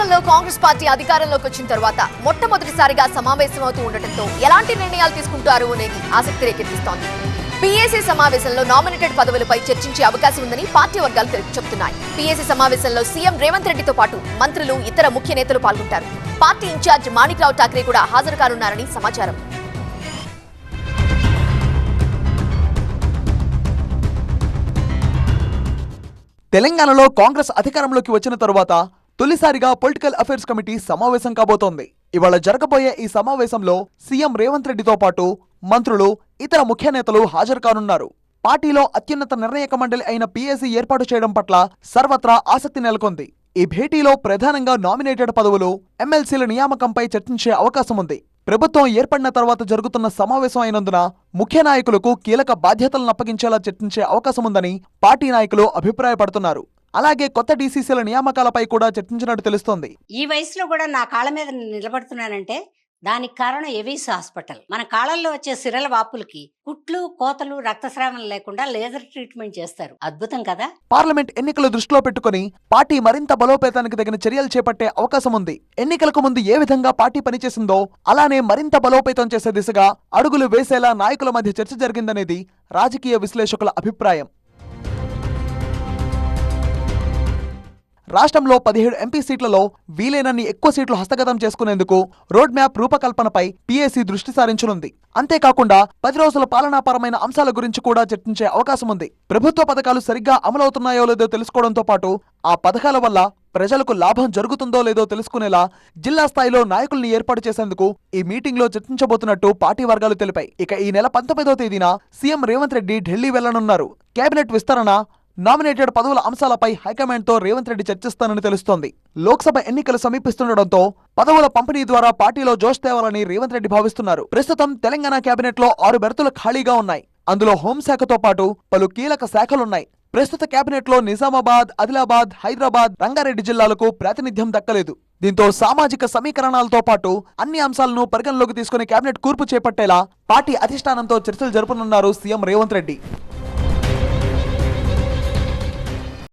రాష్ట్రంలో కాంగ్రెస్ పార్టీ అధికారంలోకి వచ్చిన తర్వాత మొట్టమొదటిసారిగా సమావేశమవుతూ ఉండటంతో ఎలాంటి నిర్ణయాలు తీసుకుంటారు అనేది ఆసక్తి రేకెత్తిస్తోంది. పీఏసీ సమావేశంలో నామినేటెడ్ పదవులపై చర్చించే అవకాశం ఉందని పార్టీ వర్గాలు చెబుతున్నాయి. పీఏసీ సమావేశంలో సీఎం రేవంత్ రెడ్డితో పాటు మంత్రులు ఇతర ముఖ్య నేతలు పాల్గొంటారు. పార్టీ ఇన్ఛార్జ్ మాణిక్రావు ఠాక్రే కూడా హాజరు కానున్నారని సమాచారం. తెలంగాణలో కాంగ్రెస్ అధికారంలోకి వచ్చిన తరువాత తొలిసారిగా పొలిటికల్ అఫైర్స్ కమిటీ సమావేశం కాబోతోంది. ఇవాళ జరగబోయే ఈ సమావేశంలో సీఎం రేవంత్ రెడ్డితో పాటు మంత్రులు ఇతర ముఖ్య నేతలు హాజరు కానున్నారు. పార్టీలో అత్యున్నత నిర్ణయక మండలి అయిన పీఏసీ ఏర్పాటు చేయడం పట్ల సర్వత్రా ఆసక్తి నెలకొంది. ఈ భేటీలో ప్రధానంగా నామినేటెడ్ పదవులు ఎమ్మెల్సీల నియామకంపై చర్చించే అవకాశం ఉంది. ప్రభుత్వం ఏర్పడిన తర్వాత జరుగుతున్న సమావేశం అయినందున ముఖ్య నాయకులకు కీలక బాధ్యతలను అప్పగించేలా చర్చించే అవకాశం ఉందని పార్టీ నాయకులు అభిప్రాయపడుతున్నారు. అలాగే కొత్త డీసీసీల నియామకాలపై కూడా చర్చించినట్టు తెలుస్తోంది. ఈ వయసులో కూడా నా కాళ్ళ మీద నేను నిలబడుతున్నానంటే దానికి కారణం ఎవిస్ హాస్పిటల్. మన కాళ్ళల్లో వచ్చే సిరల వాపులకి కుట్లు కోతలు రక్తస్రావం లేకుండా లేజర్ ట్రీట్మెంట్ చేస్తారు. అద్భుతం కదా? పార్లమెంట్ ఎన్నికలు దృష్టిలో పెట్టుకుని పార్టీ మరింత బలోపేతానికి తగిన చర్యలు చేపట్టే అవకాశం ఉంది. ఎన్నికలకు ముందు ఏ విధంగా పార్టీ పనిచేసిందో అలానే మరింత బలోపేతం చేసే దిశగా అడుగులు వేసేలా నాయకుల మధ్య చర్చ జరిగిందనేది రాజకీయ విశ్లేషకుల అభిప్రాయం. రాష్ట్రంలో పదిహేడు ఎంపీ సీట్లలో వీలైనన్ని ఎక్కువ సీట్లు హస్తగతం చేసుకునేందుకు రోడ్ మ్యాప్ రూపకల్పనపై పీఏసీ దృష్టి సారించనుంది. అంతేకాకుండా పది రోజుల పాలనాపరమైన అంశాల గురించి కూడా చర్చించే అవకాశం ఉంది ప్రభుత్వ పథకాలు సరిగ్గా అమలవుతున్నాయో లేదో తెలుసుకోవడంతో పాటు ఆ పథకాల వల్ల ప్రజలకు లాభం జరుగుతుందో లేదో తెలుసుకునేలా జిల్లా స్థాయిలో నాయకుల్ని ఏర్పాటు చేసేందుకు ఈ మీటింగ్లో చర్చించబోతున్నట్టు పార్టీ వర్గాలు తెలిపాయి. ఇక ఈ నెల పంతొమ్మిదో తేదీన సీఎం రేవంత్ రెడ్డి ఢిల్లీ వెళ్ళనున్నారు కేబినెట్ విస్తరణ నామినేటెడ్ పదవుల అంశాలపై హైకమాండ్తో రేవంత్ రెడ్డి చర్చిస్తానని తెలుస్తోంది. లోక్సభ ఎన్నికలు సమీపిస్తుండటంతో పదవుల పంపిణీ ద్వారా పార్టీలో జోష్ తేవాలని రేవంత్ రెడ్డి భావిస్తున్నారు. ప్రస్తుతం తెలంగాణ కేబినెట్లో ఆరు బెర్తులు ఖాళీగా ఉన్నాయి. అందులో హోంశాఖతో పాటు పలు కీలక శాఖలున్నాయి. ప్రస్తుత కేబినెట్లో నిజామాబాద్ ఆదిలాబాద్ హైదరాబాద్ రంగారెడ్డి జిల్లాలకు ప్రాతినిధ్యం దక్కలేదు. దీంతో సామాజిక సమీకరణాలతో పాటు అన్ని అంశాలను పరిగణలోకి తీసుకుని కేబినెట్ కూర్పు చేపట్టేలా పార్టీ అధిష్టానంతో చర్చలు జరుపనున్నారు సీఎం రేవంత్ రెడ్డి.